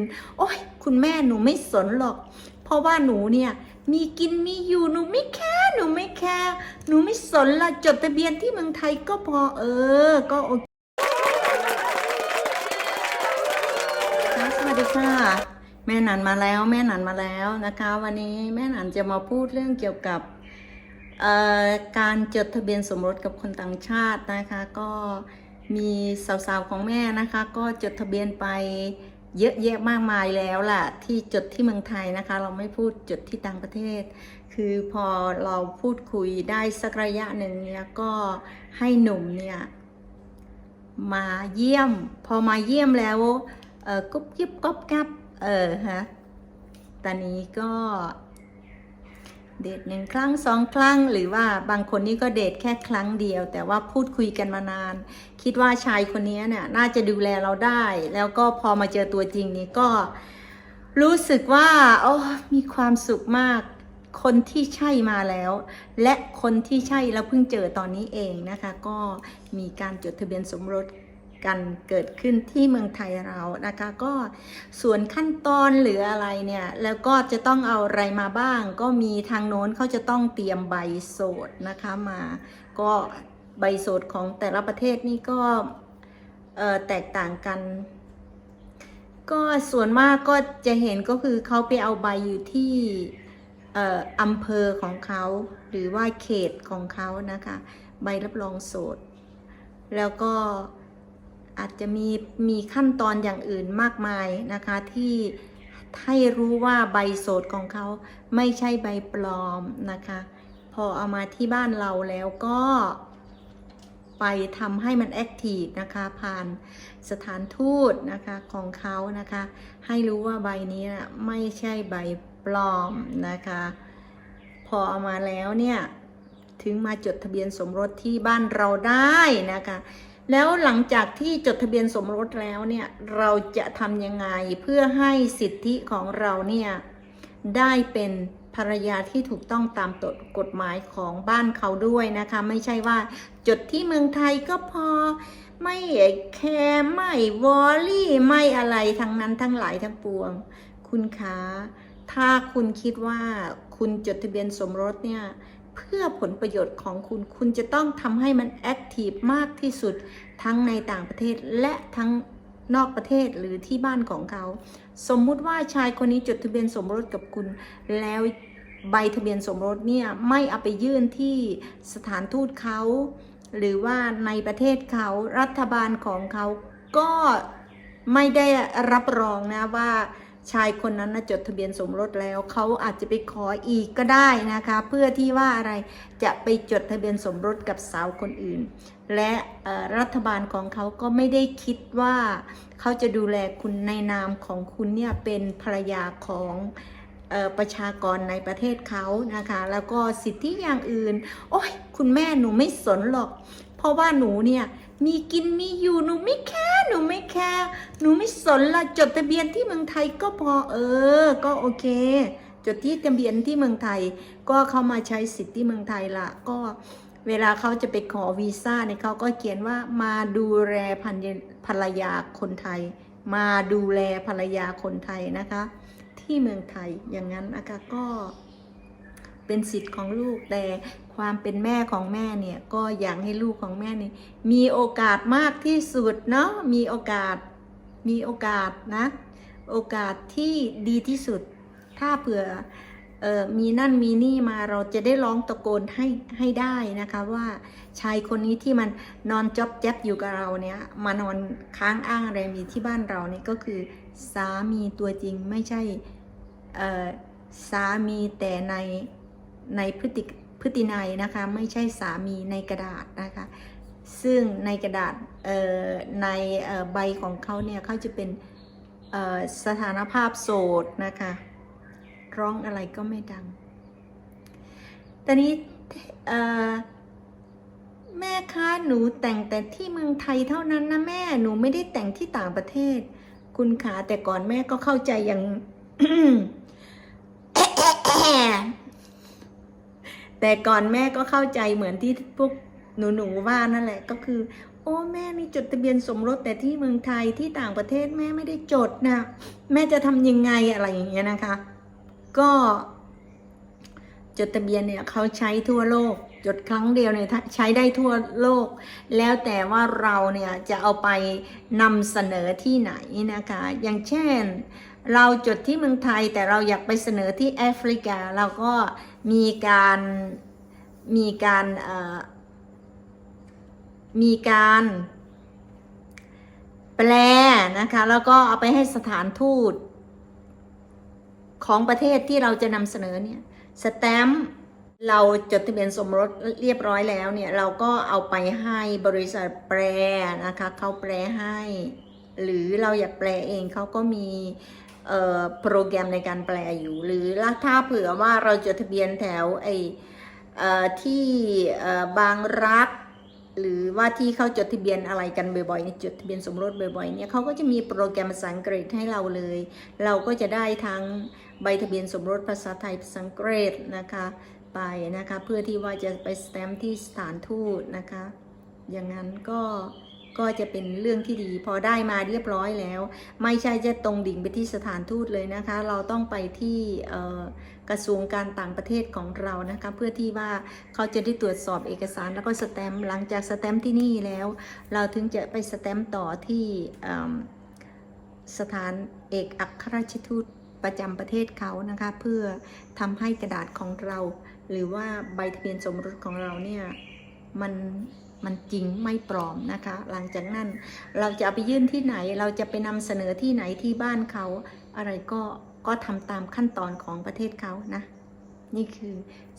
น โอ้ยคุณแม่หนูไม่สนหรอก เพราะว่าหนูเนี่ย มีกินมีอยู่หนูไม่แคร์หนูไม่แคร์หนูไม่สนละจดทะเบียนที่เมืองไทยก็พอเออ ก็โอเคค่ะสวัสดีค่ะแม่หนันมาแล้วแม่หนันมาแล้วนะคะ วันนี้แม่หนันจะมาพูดเรื่องเกี่ยวกับการจดทะเบียนสมรสกับคนต่างชาตินะคะ ก็มีสาวๆของแม่นะคะ ก็จดทะเบียนไป เยอะแยะมากมายแล้วล่ะ ที่จดที่เมืองไทยนะคะ เราไม่พูดจดที่ต่างประเทศ คือพอเราพูดคุยได้สักระยะหนึ่งเนี่ยก็ให้หนุ่มเนี่ยมาเยี่ยม พอมาเยี่ยมแล้วเออกุ๊บกิ๊บก๊อบกับเออฮะตอนนี้ก็ เดทหนึ่งครั้งสองครั้ง หรือว่าบางคนนี่ก็เดทแค่ครั้งเดียว แต่ว่าพูดคุยกันมานาน คิดว่าชายคนนี้เนี่ยน่าจะดูแลเราได้ แล้วก็พอมาเจอตัวจริงนี่ก็ รู้สึกว่าโอ้มีความสุขมาก คนที่ใช่มาแล้ว และคนที่ใช่แล้วเพิ่งเจอตอนนี้เองนะคะ ก็มีการจดทะเบียนสมรส กันเกิดขึ้นที่เมืองไทยเรานะคะ ก็ส่วนขั้นตอนหรืออะไรเนี่ย แล้วก็จะต้องเอาอะไรมาบ้าง ก็มีทางโน้นเขาจะต้องเตรียมใบโสดนะคะมา ก็ใบโสดของแต่ละประเทศนี่ก็แตกต่างกัน ก็ส่วนมากก็จะเห็นก็คือเขาไปเอาใบอยู่ที่เอ่ออำเภอของเขาหรือว่าเขตของเขานะคะ ใบรับรองโสด แล้วก็ อาจจะมีมีขั้นตอนอย่างอื่นมากมายนะคะที่ให้รู้ว่าใบโสดของเขาไม่ใช่ใบปลอมนะคะ พอเอามาที่บ้านเราแล้วก็ไปทำให้มันแอคทีฟนะคะผ่านสถานทูตนะคะของเขานะคะ ให้รู้ว่าใบนี้นะไม่ใช่ใบปลอมนะคะ พอเอามาแล้วเนี่ย ถึงมาจดทะเบียนสมรสที่บ้านเราได้นะคะ แล้วหลังจากที่จดทะเบียนสมรสแล้วเนี่ยเราจะทำยังไงเพื่อให้สิทธิของเราเนี่ยได้เป็นภรรยาที่ถูกต้องตามกฎหมายของบ้านเขาด้วยนะคะ ไม่ใช่ว่าจดที่เมืองไทยก็พอไม่แคร์ไม่วอลลี่ไม่อะไรทั้งนั้นทั้งหลายทั้งปวง คุณคะถ้าคุณคิดว่าคุณจดทะเบียนสมรสเนี่ย เพื่อผลประโยชน์ของคุณ คุณจะต้องทำให้มันแอคทีฟมากที่สุด ทั้งในต่างประเทศและทั้งนอกประเทศหรือที่บ้านของเขา สมมุติว่าชายคนนี้จดทะเบียนสมรสกับคุณ แล้วใบทะเบียนสมรสเนี่ยไม่เอาไปยื่นที่สถานทูตเขา หรือว่าในประเทศเขารัฐบาลของเขาก็ไม่ได้รับรองนะว่า ชายคนนั้นนะจดทะเบียนสมรสแล้วเขาอาจจะไปขออีกก็ได้นะคะ เพื่อที่ว่าอะไรจะไปจดทะเบียนสมรสกับสาวคนอื่น และรัฐบาลของเขาก็ไม่ได้คิดว่าเขาจะดูแลคุณในนามของคุณเนี่ยเป็นภรรยาของประชากรในประเทศเขานะคะ แล้วก็สิทธิอย่างอื่น โอ้ยคุณแม่หนูไม่สนหรอก เพราะว่าหนูเนี่ยมีกินมีอยู่หนูไม่แคร์หนู หนูไม่สนละจดทะเบียนที่เมืองไทยก็พอเออ ก็โอเค จดที่ทะเบียนที่เมืองไทย ก็เข้ามาใช้สิทธิ์ที่เมืองไทยละก็เวลาเขาจะไปขอวีซ่าเนี่ยเขาก็เขียนว่ามาดูแลภรรยาคนไทย มาดูแลภรรยาคนไทยนะคะ ที่เมืองไทยอย่างนั้นนะคะก็เป็นสิทธิ์ของลูกแต่ความเป็นแม่ของแม่เนี่ยก็อยากให้ลูกของแม่นี่มีโอกาสมากที่สุดเนาะมีโอกาส มีโอกาสนะ โอกาสที่ดีที่สุด ถ้าเผื่อออมีนั่นมีนี่มาเราจะได้ร้องตะโกนให้ให้ได้นะคะว่าชายคนนี้ที่มันนอนจ๊อบแจ๊บอยู่กับเราเนี่ยมานอนค้างอ้างอะไรมีที่บ้านเราเนี่ยก็คือสามีตัวจริงไม่ใช่สามีแต่ในในพฤติพฤตินัยนะคะ ไม่ใช่สามีในกระดาษนะคะ ซึ่งในกระดาษในใบของเขาเนี่ยเขาจะเป็นสถานภาพโสดนะคะร้องอะไรก็ไม่ดัง ตอนนี้แม่คะหนูแต่งแต่ที่เมืองไทยเท่านั้นนะแม่หนูไม่ได้แต่งที่ต่างประเทศ คุณขาแต่ก่อนแม่ก็เข้าใจอย่างแต่ก่อนแม่ก็เข้าใจเหมือนที่พวก หนูๆว่านั่นแหละก็คือ โอ้แม่นี่จดทะเบียนสมรสแต่ที่เมืองไทยที่ต่างประเทศแม่ไม่ได้จดนะแม่จะทำยังไงอะไรอย่างเงี้ยนะคะ ก็จดทะเบียนเนี่ยเขาใช้ทั่วโลก จดครั้งเดียวเนี่ยใช้ได้ทั่วโลก แล้วแต่ว่าเราเนี่ยจะเอาไปนำเสนอที่ไหนนะคะ อย่างเช่น เราจดที่เมืองไทยแต่เราอยากไปเสนอที่แอฟริกา เราก็มีการมีการเอ่อ มีการแปลนะคะ แล้วก็เอาไปให้สถานทูต ของประเทศที่เราจะนำเสนอเนี่ยสแตมป์เราจดทะเบียนสมรสเรียบร้อยแล้วเนี่ย เราก็เอาไปให้บริษัทแปลนะคะเขาแปลให้ หรือเราอยากแปลเองเขาก็มีโปรแกรมในการแปลอยู่ หรือถ้าเผื่อว่าเราจดทะเบียนแถวไอเอ่อที่บางรัก หรือว่าที่เขาจดทะเบียนอะไรกันบ่อยๆนี่จดทะเบียนสมรสบ่อยๆเนี่ยเขาก็จะมีโปรแกรมภาษาอังกฤษให้เราเลย เราก็จะได้ทั้งใบทะเบียนสมรสภาษาไทยภาษาอังกฤษนะคะไปนะคะเพื่อที่ว่าจะไปสแตมป์ที่สถานทูตนะคะอย่างนั้นก็ ก็จะเป็นเรื่องที่ดี พอได้มาเรียบร้อยแล้ว ไม่ใช่จะตรงดิ่งไปที่สถานทูตเลยนะคะ เราต้องไปที่กระทรวงการต่างประเทศของเรานะคะ เพื่อที่ว่าเขาจะได้ตรวจสอบเอกสารแล้วก็สแตมป์หลังจากสแตมป์ที่นี่แล้ว เราถึงจะไปสแตมป์ต่อที่สถานเอกอัครราชทูตประจำประเทศเขานะคะ เพื่อทำให้กระดาษของเรา หรือว่าใบทะเบียนสมรสของเราเนี่ยมัน มันจริงไม่ปลอมนะคะ หลังจากนั้นเราจะเอาไปยื่นที่ไหน เราจะไปนำเสนอที่ไหนที่บ้านเขา อะไรก็ก็ทำตามขั้นตอนของประเทศเขานะนี่คือ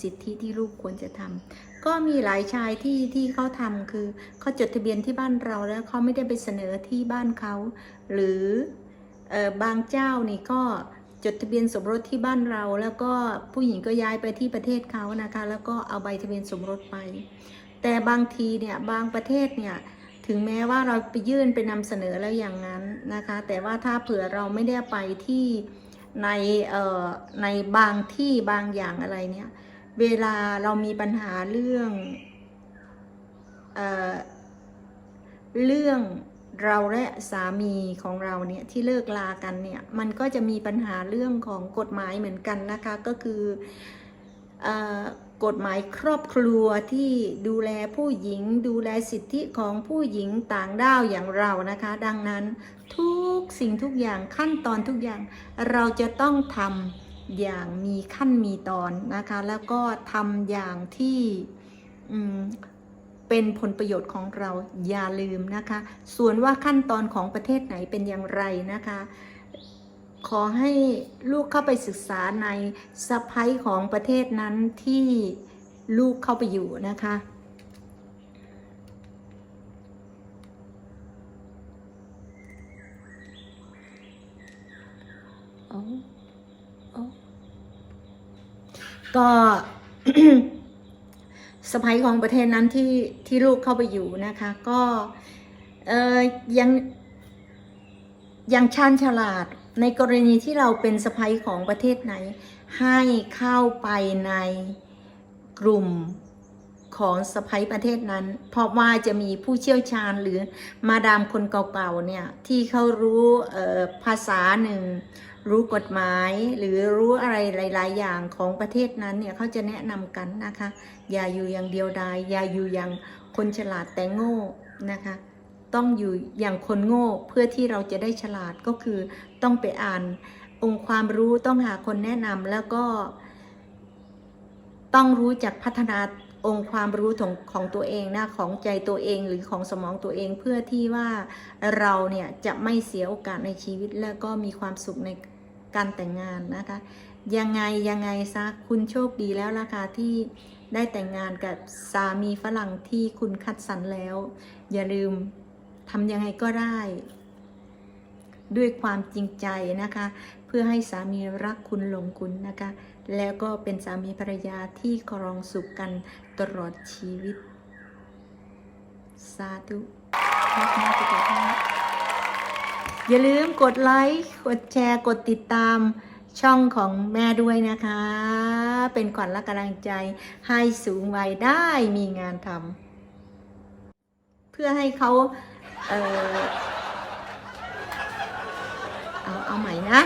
สิทธิที่ลูกควรจะทำก็มีหลายชายที่ที่เขาทำคือเขาจดทะเบียนที่บ้านเราแล้วเขาไม่ได้ไปเสนอที่บ้านเขา หรืออบางเจ้านี่ก็จดทะเบียนสมรสที่บ้านเรา แล้วก็ผู้หญิงก็ย้ายไปที่ประเทศเขานะคะ แล้วก็เอาใบทะเบียนสมรสไป แต่บางทีเนี่ยบางประเทศเนี่ยถึงแม้ว่าเราไปยื่นไปนำเสนอแล้วอย่างนั้นนะคะ แต่ว่าถ้าเผื่อเราไม่ได้ไปที่ในเอ่อในบางที่บางอย่างอะไรเนี่ย เวลาเรามีปัญหาเรื่องเอ่อเรื่องเราและสามีของเราเนี่ยที่เลิกลากันเนี่ยมันก็จะมีปัญหาเรื่องของกฎหมายเหมือนกันนะคะก็คือเอ่อ กฎหมายครอบครัวที่ดูแลผู้หญิง ดูแลสิทธิของผู้หญิงต่างด้าวอย่างเรานะคะ ดังนั้นทุกสิ่งทุกอย่างขั้นตอนทุกอย่าง เราจะต้องทำอย่างมีขั้นมีตอนนะคะ แล้วก็ทำอย่างที่เป็นผลประโยชน์ของเราอย่าลืมนะคะ ส่วนว่าขั้นตอนของประเทศไหนเป็นอย่างไรนะคะ ขอให้ลูกเข้าไปศึกษาในสะพ้ยของประเทศนั้นที่ลูกเข้าไปอยู่นะคะอ้โอ้ก็สะพ้ยของประเทศนั้นที่ที่ลูกเข้าไปอยู่นะคะ ก็เอ อยังยังชาญฉลาดในกรณีที่เราเป็นสะพ้ยของประเทศไหน ให้เข้าไปในกลุ่มของสะพ้ยประเทศนั้น เพราะว่าจะมีผู้เชี่ยวชาญหรือมาดามคนเก่าๆเนี่ยที่เขารู้ภาษาหนึ่ง รู้กฎหมายหรือรู้อะไรหลาย ๆ อย่างของประเทศนั้นเนี่ยเขาจะแนะนำกันนะคะ อย่าอยู่อย่างเดียวดายอย่าอยู่อย่างคนฉลาดแต่โง่นะคะ ต้องอยู่อย่างคนโง่เพื่อที่เราจะได้ฉลาดก็คือต้องไปอ่านองค์ความรู้ต้องหาคนแนะนำแล้วก็ ต้องรู้จักพัฒนาองค์ความรู้ของของตัวเองนะของใจตัวเองหรือของสมองตัวเองเพื่อที่ว่าเราเนี่ยจะไม่เสียโอกาสในชีวิตแล้วก็มีความสุขในการแต่งงานนะคะ ยังไงยังไงซะคุณโชคดีแล้วล่ะค่ะที่ได้แต่งงานกับสามีฝรั่งที่คุณคัดสรรแล้ว อย่าลืม ทำยังไงก็ได้ ด้วยความจริงใจนะคะ เพื่อให้สามีรักคุณหลงคุณนะคะ แล้วก็เป็นสามีภรรยาที่ครองสุขกันตลอดชีวิต สาธุรักมากทุกท่านอย่าลืมกดไลค์ กดแชร์ กดติดตามช่องของแม่ด้วยนะคะ เป็นขวัญและกำลังใจให้สูงวัยได้มีงานทำเพื่อให้เขา เออเอ